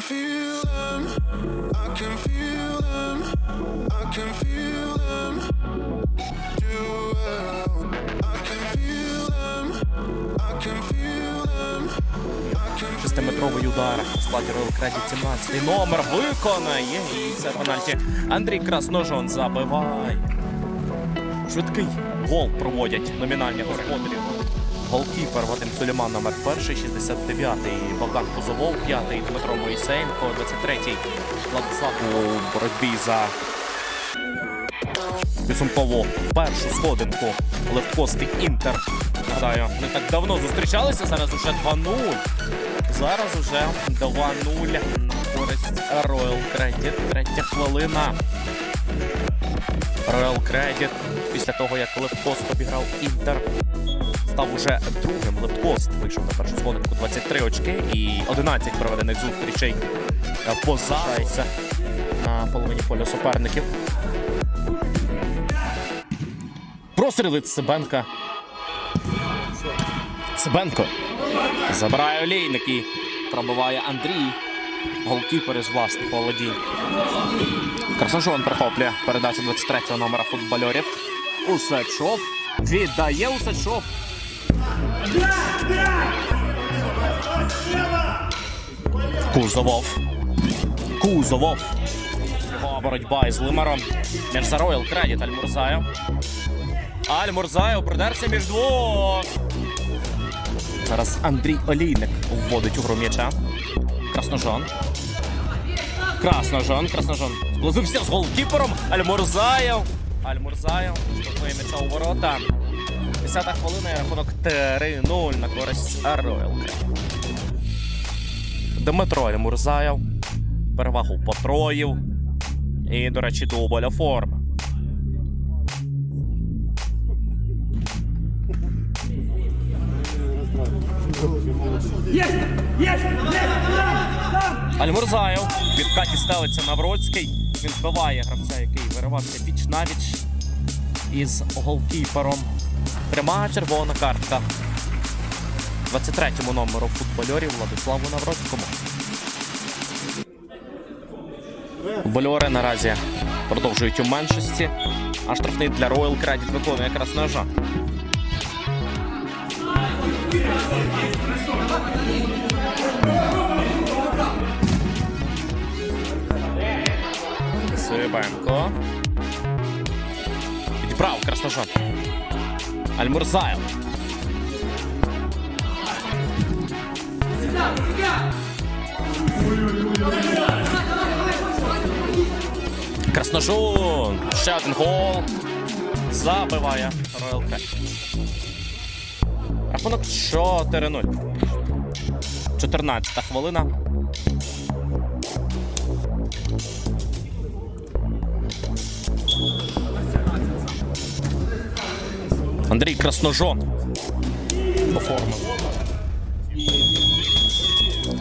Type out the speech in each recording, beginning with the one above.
feel them. I can feel them. I can feel them. Do well. I can feel them. I can feel them. Шестиметровий удар у складі Royal Credit 17 номер виконає. І це пенальті. Андрій Красножон забиває. Швидкий гол проводять номінальні господарі. Голкіпер Вадим Сулейман номер перший, 69-й Богдан Кузовов, 5-й Дмитро Моїсеєнко, 23-й Владислав у боротьбі за підсумково першу сходинку левкостий Інтер. Нагадаю, не так давно зустрічалися. Зараз уже 2-0. Зараз уже 2-0 на користь Royal Credit. Третя хвилина. Royal Credit після того, як Левкост обіграв Інтер. Став уже другим Левкост. Вийшов на першу сходинку 23 очки і 11 проведених зустрічей позається на половині поля суперників. Простріли Цибенка. Цибенко. Забирає олійник і пробиває Андрій. Голкіпер із власних володінь. Красножон прихоплює передачу 23-го номера футбольорів. Усачов. Віддає Усачов. Кузовов. Кузовов. Його боротьба із Лимаром. Між за Роял Кредіт Альмурзаєв. Альмурзаєв придерся між двох. Зараз Андрій Олійник вводить у гру м'яча. Красножон. Красножон, Красножон. Зблизився з голкіпером. Альмурзаєв. Альмурзаєв. Штовхує м'яча у ворота. Десята хвилина і рахунок 3-0 на користь Роял Дмитро Альмурзаєв. Перевагу потроїв. І, до речі, дубля форма. Альмурзаєв. Відкаті ставиться Навроцький. Він збиває гравця, який виривався віч навіч із голкіпером. Пряма червона картка. 23-му номеру футбольорів Владиславу Навроцькому. Футбольори наразі продовжують у меншості. А штрафний для Royal Credit виконує якраз ножа. Сибенко. Підібрав Красножон. Альмурзаєв. Красножон. Ще один гол. Забиває Credit. Рахунок 4-0. 14 хвилина. Андрій Красножон оформив.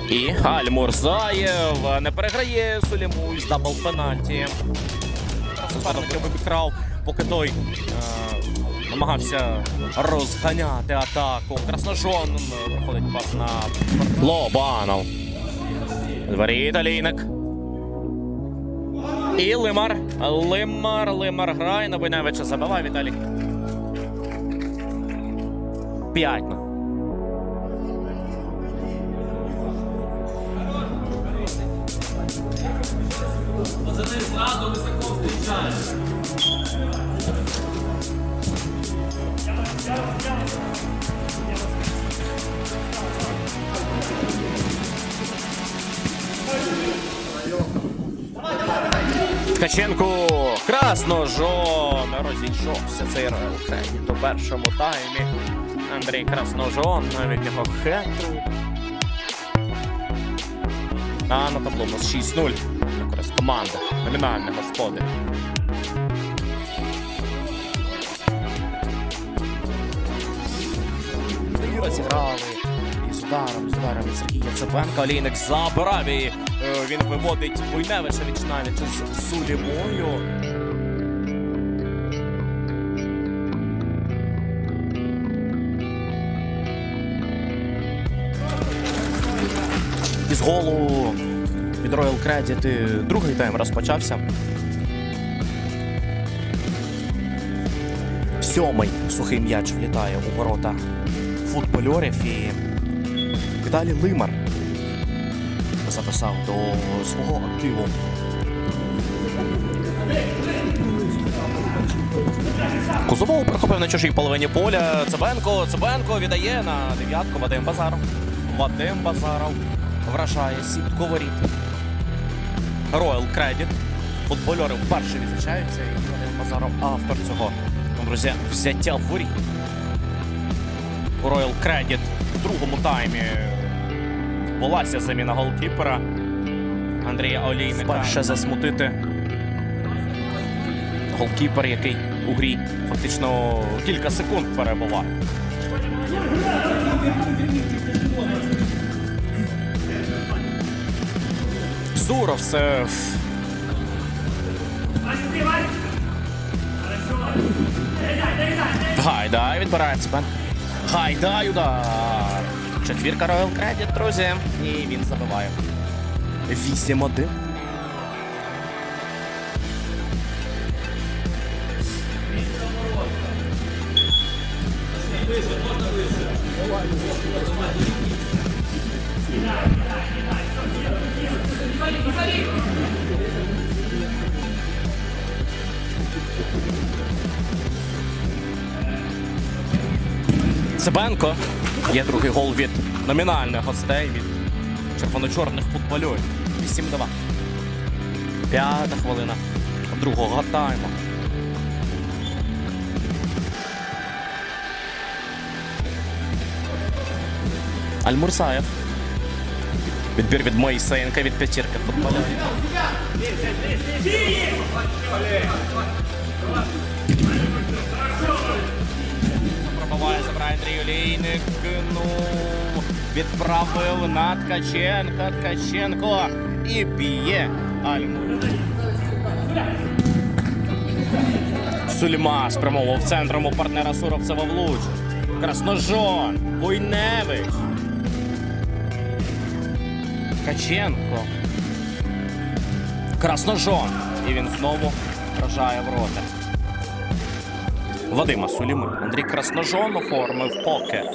І Альмурзаєв не переграє Суліму із дабл пенальті. Суперник обікрав, поки той е, намагався розганяти атаку. Красножон проходить пас на Лобанов. Дворі Італійник. І Лимар. Лимар, Лимар грає на Бойневича. Забиває Віталій. П'ять. ну. Ткаченко Красножон розійшовся цей Кредіт у першому таймі. Андрій Красножон, навіть його хетру. А на табло у нас 6-0. Якраз команда. Номінальний господар. Розіграли. І з ударом, з ударом від Сергія Цепенка. Олійник забирав і е, він виводить Буйневича навіть з Сулімою. Із голу від Royal Credit. Другий тайм розпочався. Сьомий сухий м'яч влітає у ворота футбольорів і Віталій Лимар записав до свого активу. Кузовов прихопив на чужій половині поля. Цибенко, Цибенко віддає на дев'ятку Вадим Базаров. Вадим Базаров вражає сітку воріт. Royal Credit. Футбольори вперше відзначаються. І Вадим Базаров автор цього. Друзі, взяття воріт. Royal Credit в другому таймі відбулася заміна голкіпера Андрія Олійника. Вперше засмутити голкіпер, який у грі фактично кілька секунд перебував. Зуров це. Гайдай відбирає себе. Гайдай удар. Четвірка Royal Credit, друзі. І він забиває. 8-1. Цибенко. Є другий гол від номінальних гостей від червоно-чорних футбольорів. 8-2. П'ята хвилина другого тайму. Альмурсаєв. Відбір від Моїсеєнка від п'ятірки футболярів. Забирає Андрій Олійник. Ну, відправив на Ткаченка. Ткаченко. І б'є Альмур. Сульма спрямовував центром у партнера Суровцева влуч. Красножон. Буйневич. Ткаченко. Красножон. І він знову вражає ворота. Вадима Суліми. Андрій Красножон оформив покер.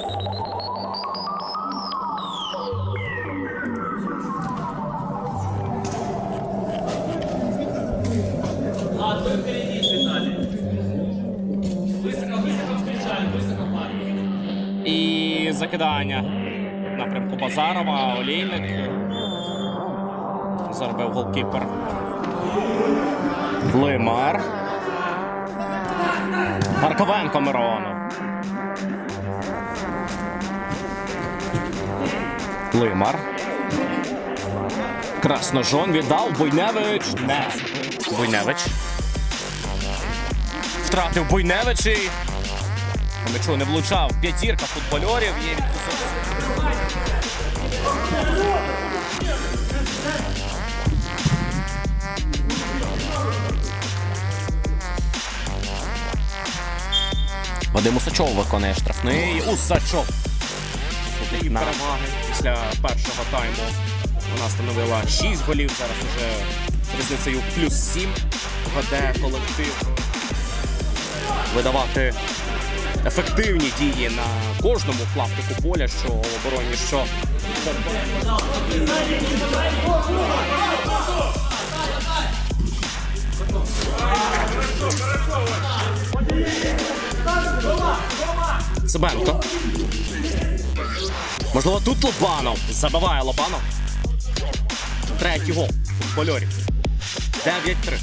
І закидання напрямку Базарова, Олійник. Заробив голкіпер. Лимар. Марковенко Мирону. Лимар. Красножон віддав Буйневич. Не. Буйневич. Втратив Буйневич по не влучав. П'ятірка футбольорів є Вадим Усачов виконує штрафний. Усачов. Тут переваги після першого тайму. Вона становила 6 голів. Зараз уже з різницею плюс 7 веде колектив видавати ефективні дії на кожному клаптику поля, що в обороні, що Цибенко. Можливо, тут Лобанов. Забиває Лобанов. Третій гол у кольорі. 9-3.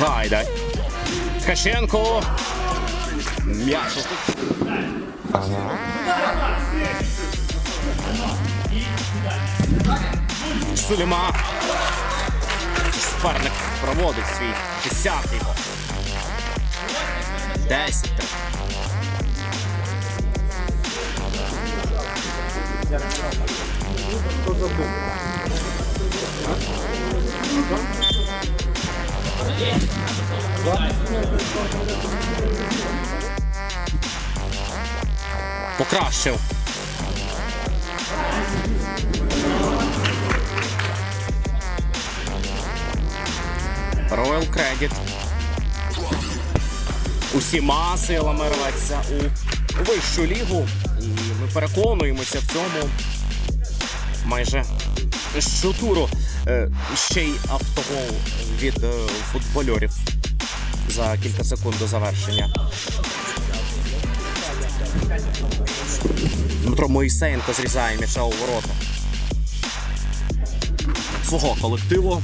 Гайдай. Ткаченко. М'яч. Суліма. Суперник проводить свій десятий. Десять. Покращив. Royal Credit. Усіма силами рветься у вищу лігу. І ми переконуємося в цьому майже щотуру. Е, Ще й автогол від е, футбольорів за кілька секунд до завершення. Дмитро Моїсеєнко зрізає м'яча у ворота. Свого колективу.